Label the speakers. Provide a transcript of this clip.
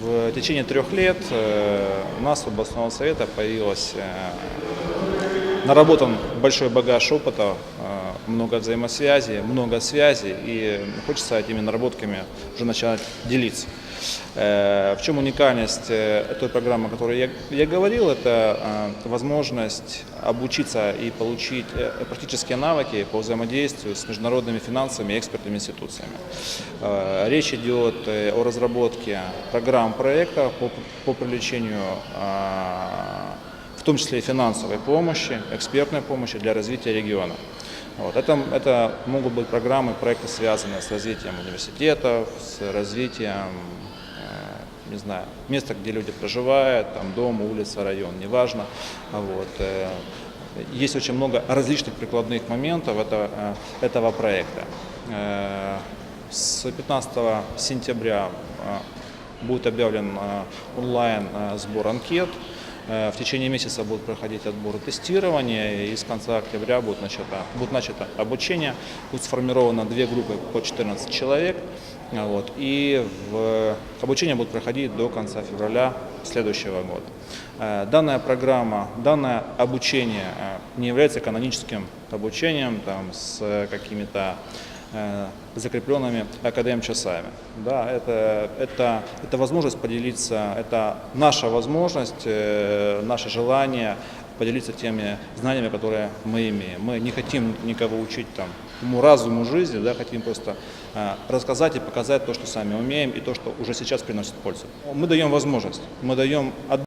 Speaker 1: В течение трех лет э, у нас у областного совета появилась э, наработан большой багаж опыта, э, много взаимосвязи, много связей, и хочется этими наработками уже начать делиться. Э, В чем уникальность э, той программы, о которой я, я говорил, это э, возможность обучиться и получить практические навыки по взаимодействию с международными финансовыми и экспертными институциями. Речь идет о разработке программ проектов по, по привлечению том числе и финансовой помощи, экспертной помощи для развития региона. Вот. Это, это могут быть программы, проекты, связанные с развитием университетов, с развитием э, не знаю, места, где люди проживают, там дом, улица, район, неважно. Вот. э, Есть очень много различных прикладных моментов это, э, этого проекта. С 15 сентября будет объявлен онлайн сбор анкет. Э, В течение месяца будет проходить отбор и тестирование, и с конца октября будет начато, будет начато обучение. Будет сформировано две группы по 14 человек. А, Вот, и в, обучение будет проходить до конца февраля следующего года. Э, Данная программа, данное обучение э, не является каноническим обучением там, с э, какими-то э, закрепленными академ-часами. Да, это, это, это возможность поделиться, это наша возможность, э, наше желание поделиться теми знаниями, которые мы имеем. Мы не хотим никого учить там уму, разуму, жизни, да, хотим просто э, рассказать и показать то, что сами умеем, и то, что уже сейчас приносит пользу. Мы даем возможность, мы даем